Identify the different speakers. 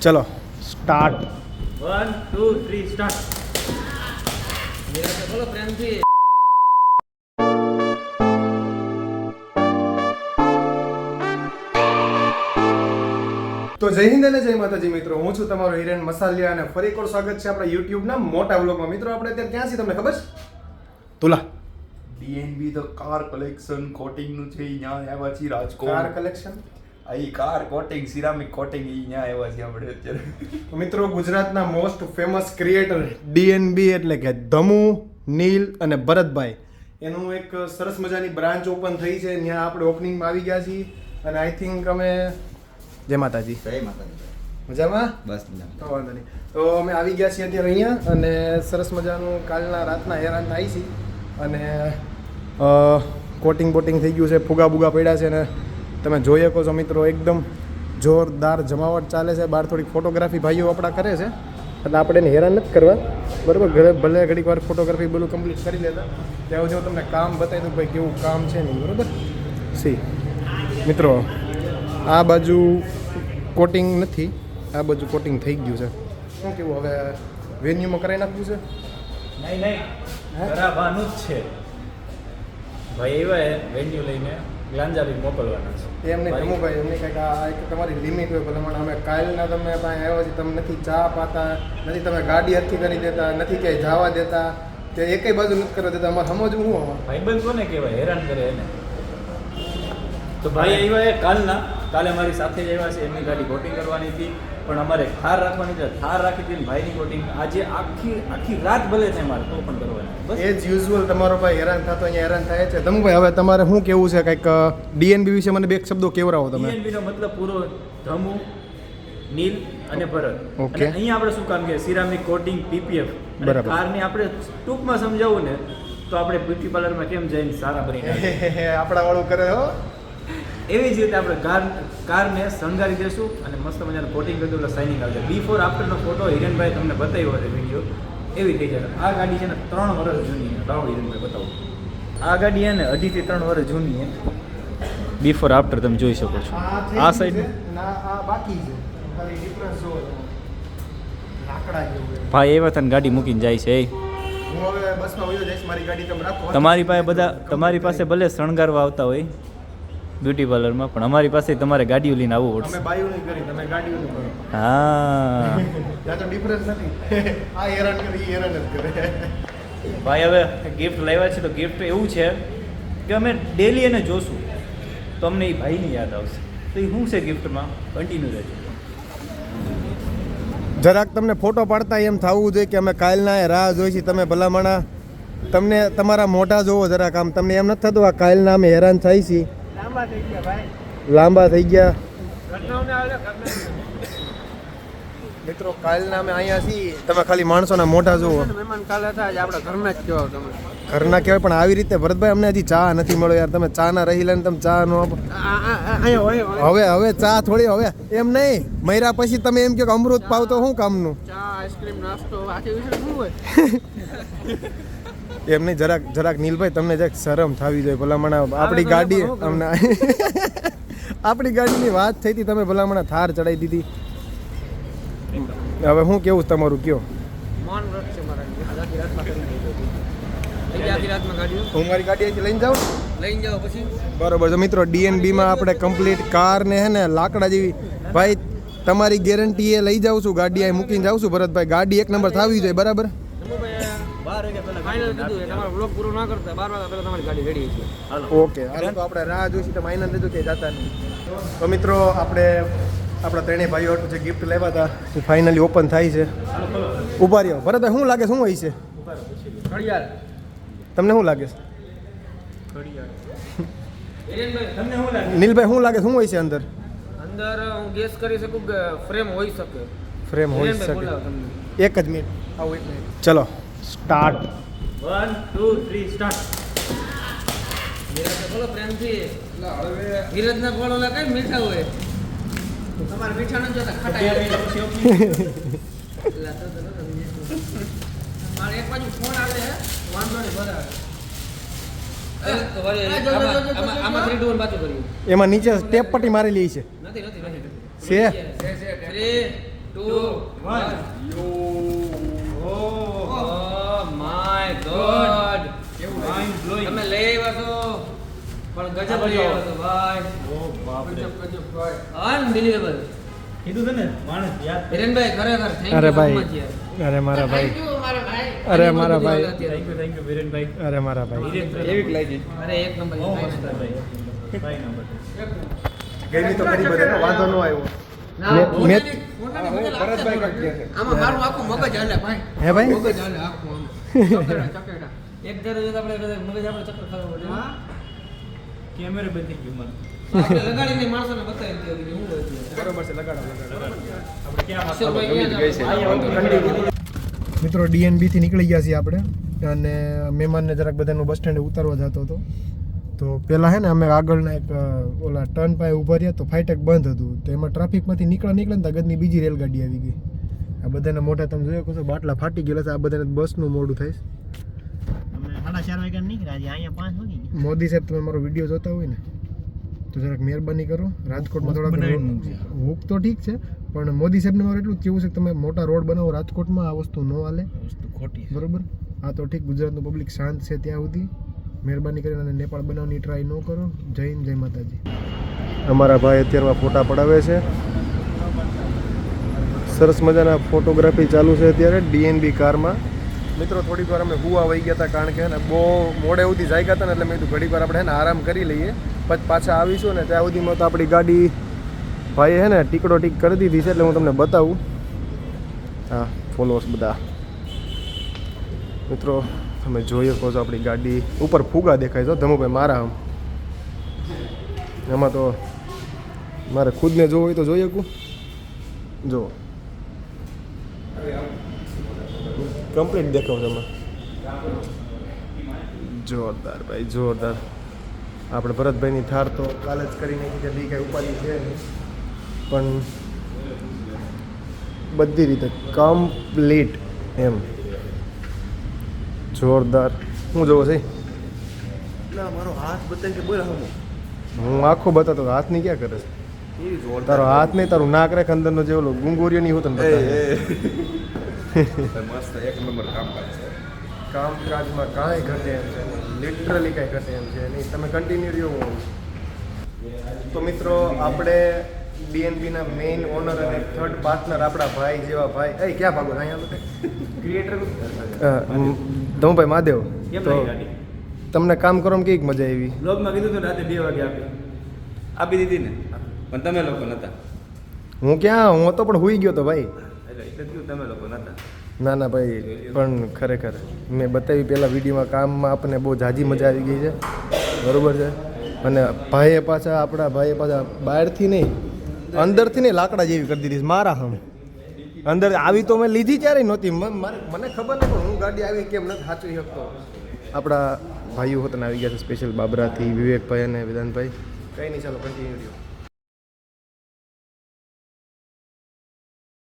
Speaker 1: ચલો start
Speaker 2: one two three start
Speaker 3: બોલો પ્રેમથી
Speaker 1: તો જય હિન્દ અને જય માતાજી મિત્રો હું છું તમારો હિરેન મસાલિયા અને ફરી એકવાર સ્વાગત છે આપણા યુટ્યુબના મોટા વ્લોગમાં. મિત્રો આપણે અત્યારે ક્યાં છીએ તમને ખબર છે? તુલા.
Speaker 4: ડીએનબી તો કાર કલેક્શન કોટિંગનું છે અહીંયા આવ્યા છીએ
Speaker 1: કાર કલેક્શન
Speaker 4: અહીં કાર કોટિંગ સિરામિક કોટિંગ અહીંયા આવ્યા છે આપણે અત્યારે.
Speaker 1: તો મિત્રો ગુજરાતના મોસ્ટ ફેમસ ક્રિએટર ડીએનબી એટલે કે ધમુ નીલ અને ભરતભાઈ. એનું એક સરસ મજાની બ્રાન્ચ ઓપન થઈ છે. ત્યાં આપણે ઓપનિંગમાં આવી ગયા છીએ અને આઈ થિંક અમે જય માતાજી.
Speaker 4: જય માતાજી.
Speaker 1: મજામાં?
Speaker 4: બસ
Speaker 1: તો વાંધો નહીં. તો અમે આવી ગયા છીએ અત્યારે અહીંયા અને સરસ મજાનું કાલના રાતના હેરાન થાય છે. અને કોટિંગ બોટિંગ થઈ ગયું છે. ફુગા બુગા પડ્યા છે અને તમે જોઈ શકો છો મિત્રો એકદમ જોરદાર જમાવટ ચાલે છે. બહાર થોડીક ફોટોગ્રાફી ભાઈઓ આપણા કરે છે. એટલે આપણે એને હેરાન નથી કરવા. બરાબર? ઘરે ભલે ઘડીક વાર ફોટોગ્રાફી બધું કમ્પ્લીટ કરી લેતા. ત્યાં જો તમને કામ બતાવી દઉં ભાઈ કેવું કામ છે નહીં બરાબર? સી. મિત્રો આ બાજુ કોટિંગ નથી. આ બાજુ કોટિંગ થઈ ગયું છે. શું કેવું? હવે વેન્યુમાં કરાવી નાખવું છે?
Speaker 2: નહીં નહીં. કરાવવાનું જ છે. ભાઈ એવા વેન્યુ લઈને. ગ્લાંજાબી મોકલવાના છે.
Speaker 1: એમ નહીં ધમુભાઈ એમને કંઈક આ એક તમારી લિમિટ હોય પ્રમાણે અમે કાલના તમે પાસે આવ્યા છે તમે નથી ચા પાતા નથી તમે ગાડી હથી કરી દેતા નથી ક્યાંય જવા દેતા કે એકેય બાજુ નથી કરવા દેતા. અમારે સમજવું શું
Speaker 2: ભાઈબંધ કોને કહેવાય? હેરાન કરે એને. તો ભાઈ આવ્યા એ કાલના. કાલે મારી સાથે જ આવ્યા છે એમની ગાડી બોટિંગ કરવાની હતી. પણ અમારે થાર રાખવાની છે. થાર રાખી ને ભાઈની કોટિંગ આજે આખી આખી રાત ભલે છે મારે તો પણ કરવાની.
Speaker 1: એજ યુઝ્યુઅલ તમારો ભાઈ હેરાન થતો અહીંયા હેરાન થાય છે. ધમુભાઈ હવે તમારે શું કેવું છે? કંઈક ડીએનબી વિશે મને બે શબ્દો કેવરાવો તમે.
Speaker 2: ડીએનબીનો મતલબ પૂરો ધમુ નીલ અને ભરત. ઓકે. અહીંયા આપણે શું કામ કે સિરામિક કોટિંગ પીપીએફ
Speaker 1: બરાબર.
Speaker 2: કારને આપણે ટૂંકમાં સમજાવવું ને તો આપણે બ્યુટી પાર્લરમાં કેમ જઈને સારા બની.
Speaker 1: આપણા વાળું કરે હો.
Speaker 2: એવી જ રીતે આપણે કાર કારને શણગારી દેશું અને મસ્ત મજાનું કોટિંગ કરી એટલે શાઇનિંગ આવશે. બિફોર આફ્ટરનો ફોટો હિરેનભાઈ તમને બતાવ્યો હતો વીડિયો એવી થઈ જાય. આ ગાડી છે ને ત્રણ વર્ષ જૂની છે. લાવો હિરેનભાઈ બતાવો. આ ગાડી છે ને અઢીથી ત્રણ વર્ષ જૂની છે. બિફોર આફ્ટર તમે જોઈ શકો છો.
Speaker 1: આ
Speaker 2: સાઈડ
Speaker 1: છે, બાકી છે. છે.
Speaker 2: ભાઈ એવા તને ગાડી મૂકીને જાય છે એ. તમારી પાસે બધા તમારી પાસે ભલે શણગારવા આવતા હોય. બ્યુટી પાર્લરમાં પણ અમારી પાસે તમારે ગાડીઓ લઈને આવવું
Speaker 1: અમે
Speaker 2: પડશે.
Speaker 1: બાયું નહીં કરી તમે ગાડીઓનું કરો.
Speaker 2: હા.
Speaker 1: ત્યાં તો ડિફરન્સ નથી. આ હેરાન કરે હેરાન જ કરે.
Speaker 2: ભાઈ હવે ગિફ્ટ લાવ્યા છે તો ગિફ્ટ એવું છે કે અમે ડેલી એને જોશું. તો અમને એ ભાઈની યાદ આવશે. તો એ શું છે ગિફ્ટમાં કન્ટિન્યુ રહેજો.
Speaker 1: જરાક તમને ફોટો પાડતા એમ થવું જોઈએ કે અમે કાલના એ રાહ જોઈ છીએ. તમે ભલામણા તમને તમારા મોઢા જોવો જરાક આમ. તમને એમ નથી થતું આ કાલના અમે હેરાન થાય છીએ.
Speaker 3: લાંબા થઈ ગયા ભાઈ.
Speaker 1: લાંબા થઈ ગયા.
Speaker 3: ઘટનાઓને આવે ઘટના.
Speaker 1: મિત્રો કાલના અમે અહીંયા છીએ. તમે ખાલી માણસોના મોઢા જુઓ.
Speaker 3: મહેમાન કાલ હતા આજે આપણા ઘરના જ કહેવાય તમે
Speaker 1: ઘરના કહેવાય પણ આવી રીતે ભરતભાઈ અમને હજી ચા નથી મળ્યો યાર. તમે ચા ના રહી લઈને તમે ચા નો. હવે હવે ચા થોડી હવે એમ નહીં. મૈરા પછી તમે એમ કહો કે અમૃત પાવ તો શું કામનું?
Speaker 3: ચા આઈસ્ક્રીમ નાસ્તો આખી વિશે શું હોય?
Speaker 1: એમ નહીં જરાક જરાક નીલભાઈ તમને જરાક શરમ થવી જોઈએ ભલામણ. આપણી ગાડી અમને આપણી ગાડીની વાત થઈ હતી તમે ભલામણ થાર ચડાવી દીધી. હવે હું કેવું તમારું કયો? હું મારી ગાડી અહીંથી લઈને જાઉં?
Speaker 3: લઈને જાઓ પછી.
Speaker 1: બરોબર તો મિત્રો ડીએનબીમાં આપણે કમ્પ્લીટ કાર ને હે ને લાકડા જેવી. ભાઈ તમારી ગેરંટી એ લઈ જાઉં છું ગાડી અહીં મૂકીને જાઉં છું ભરતભાઈ. ગાડી એક નંબર થવી જોઈએ બરાબર? Okay hello. તો આપણે રાહ જોઈશું તમે આનંદ લીધું કે જતા નહીં. તો મિત્રો આપણે આપણા ત્રણેય ભાઈઓ હાટુ જે ગિફ્ટ લેવા હતા એ ફાઇનલી ઓપન થાય છે. ઊભા રહ્યો. ભરત શું લાગે શું હોય છે? તમને શું લાગે? છે
Speaker 3: હિરેનભાઈ
Speaker 2: શું લાગે?
Speaker 1: નીલભાઈ શું લાગે શું હોય છે અંદર?
Speaker 3: અંદર હું ગેસ કરી શકું કે ફ્રેમ હોઈ શકે.
Speaker 1: ફ્રેમ હોઈ શકે. એક જ મિનિટ આવું એક મિનિટ ચલો. Start.
Speaker 2: One two three start
Speaker 3: બોલો પ્રેમથી. ધીરજના બોલો ઓલા કઈ મીઠા હોય? તમારે મીઠા નથી જોતા ખાટા એટલે તો તો નતો મારે એક બાજુ ફોન આવે છે. વાંધો નહીં બરાબર.
Speaker 1: એમાં નીચે ટેપ પટ્ટી મારેલી છે.
Speaker 3: નથી નથી નથી
Speaker 1: છે
Speaker 3: Three, two one oh my god
Speaker 2: Mind blowing.
Speaker 3: તમે લઈ આવ્યા છો પણ ગજબ રહ્યો હતો ભાઈ
Speaker 2: ઓ બાપ રે
Speaker 3: ગજબ ગજબ ભાઈ અનબિલીવેબલ
Speaker 2: કીધું છે ને માણસ યાદ
Speaker 3: હિરેનભાઈ ખરેખર થેન્ક યુ અરે
Speaker 1: ભાઈ. અરે મારા ભાઈ અરે મારા ભાઈ.
Speaker 2: થેન્ક યુ થેન્ક યુ હિરેનભાઈ
Speaker 1: અરે મારા ભાઈ
Speaker 2: એવી
Speaker 4: લાગી
Speaker 3: અરે એક નંબર ભાઈ.
Speaker 2: ભાઈ. નંબર.
Speaker 1: ગઈ તો ખરી બધે વાંધો ન આવ્યો મેં-.
Speaker 3: આમાં મારું આખું મગજ હાલે ભાઈ
Speaker 1: હે ભાઈ?
Speaker 3: મગજ હાલે આખું આમ. ચકેડા, ચકેડા. એક ધારો આપણે મગજ આપણે ચક્કર ખાવા પડે.
Speaker 2: કેમેરે બંધ થઈ ગયું મને.
Speaker 3: આપણે લગાડીને માણસોને બતાવી દીધું કે હું
Speaker 1: બરોબર છે લગાડો
Speaker 2: આપણે ક્યાં
Speaker 3: અક્ષરભાઈ
Speaker 1: મિત્રો ડીએનબી થી નીકળી ગયા છીએ આપણે અને મહેમાનને જરાક બધાનું બસ સ્ટેન્ડ ઉતારવા જતો હતો. તો પહેલાં હે ને અમે આગળના એક ઓલા ટર્ન પાસે ઊભા રહ્યા તો ફાઇટેક બંધ હતું. તો એમાં ટ્રાફિકમાંથી નીકળે નીકળે ને ગદની બીજી રેલગાડી આવી ગઈ. આ બધાના મોટા તમે જોયો કહો છો બાટલા ફાટી ગયેલા છે. આ બધાને બસનું મોડું થાય
Speaker 5: સાડા ચાર વાગ્યા નીકળ્યા અહીંયા પાંચ વાગી
Speaker 1: મોદી સાહેબ તમે મારો વીડિયો જોતા હોય ને તો જરાક મહેરબાની કરો. રાજકોટમાં થોડાક હુક તો ઠીક છે પણ મોદી સાહેબને મારે એટલું જ કેવું છે કે તમે મોટા રોડ બનાવો રાજકોટમાં આ વસ્તુ ન હાલે.
Speaker 2: વસ્તુ ખોટી
Speaker 1: બરોબર? આ તો ઠીક ગુજરાતનું પબ્લિક શાંત છે ત્યાં સુધી. મહેરબાની કરીને અને નેપાળ બનાવવાની ટ્રાય ન કરો. જય હિન્દ જય માતાજી. અમારા ભાઈ અત્યારમાં ફોટા પડાવે છે. સરસ મજાના ફોટોગ્રાફી ચાલુ છે અત્યારે ડીએનબી કારમાં મિત્રો, થોડીક વાર અમે હુવા વહી ગયા હતા કારણ કે ને બહુ મોડે સુધી જાગ્યા હતા ને એટલે મેં કીધું ઘડીક વાર આપણે ને આરામ કરી લઈએ. પછી પાછા આવીશું ને ત્યાં સુધીમાં તો આપણી ગાડી ભાઈએ હે ને ટીકડો ટીક કરી દીધી છે એટલે હું તમને બતાવું. હા ફોલોઅર્સ બધા. મિત્રો, તમે જોઈ શકો છો આપણી ગાડી ઉપર ફુગા દેખાય છે ધમુભાઈ મારા આમ. એમાં તો મારે ખુદને જોવું હોય તો જોઈ શકું. જો કમ્પ્લીટ દેખાવ તમે. જોરદાર ભાઈ જોરદાર. આપણે ભરતભાઈની થાર તો કાલે જ કરી નાખી છે બી કાંઈ ઉપાધિ છે નહીં પણ બધી રીતે કમ્પ્લીટ એમ. જોરદાર. હું જોવો છે?
Speaker 4: ના મારો હાથ બતાવી કે બોલ
Speaker 1: હું આખો બતાતો હાથ હાથની ક્યાં કરે છે? તારો હાથ નહીં તારું નાક રાખ અંદરનો જે ઓલો ગુંગોરિયો નહીં હોતો.
Speaker 4: મસ્ત એક નંબર કામકાજ છે.
Speaker 1: કામકાજમાં કાંઈ ઘટે એમ છે લિટરલી કાંઈ ઘટે એમ છે નહીં. તમે કન્ટિન્યુ રહ્યો. તો મિત્રો આપણે ડીએનબીના મેઇન ઓનર અને થર્ડ પાર્ટનર આપણા ભાઈ જેવા ભાઈ. એ ક્યાં ભાગો? અહીંયા
Speaker 2: ક્રિએટર
Speaker 1: ધમભાઈ મહાદેવ.
Speaker 2: કેમ
Speaker 1: તો તમને કામ કરવામાં કેવી મજા આવી.
Speaker 2: બ્લોગમાં કીધું હતું રાતે બે વાગે આપી.
Speaker 4: આપી દીધી ને? પણ તમે લોકો નતા.
Speaker 1: હું ક્યાં? હું તો પણ હુઈ ગયો તો ભાઈ. ના ના ભાઈ પણ ખરેખર મેં બતાવી પહેલાં વિડીયોમાં કામમાં આપણને બહુ જાજી મજા આવી ગઈ છે. બરોબર છે? અને ભાઈએ પાછા આપણા ભાઈએ પાછા બહારથી નહીં અંદરથી નહીં લાકડા જેવી કરી દીધી મારા હમ. અંદર આવી તો મેં લીધી ક્યારેય નહોતી. મને ખબર નહીં પણ હું ગાડી આવી કેમ નથી સાચવી શકતો. આપણા ભાઈઓ હોતને આવી ગયા છે સ્પેશિયલ બાબરાથી વિવેકભાઈ અને વિધાનભાઈ કંઈ નહીં ચાલો કન્ટિન્યુ રહ્યો.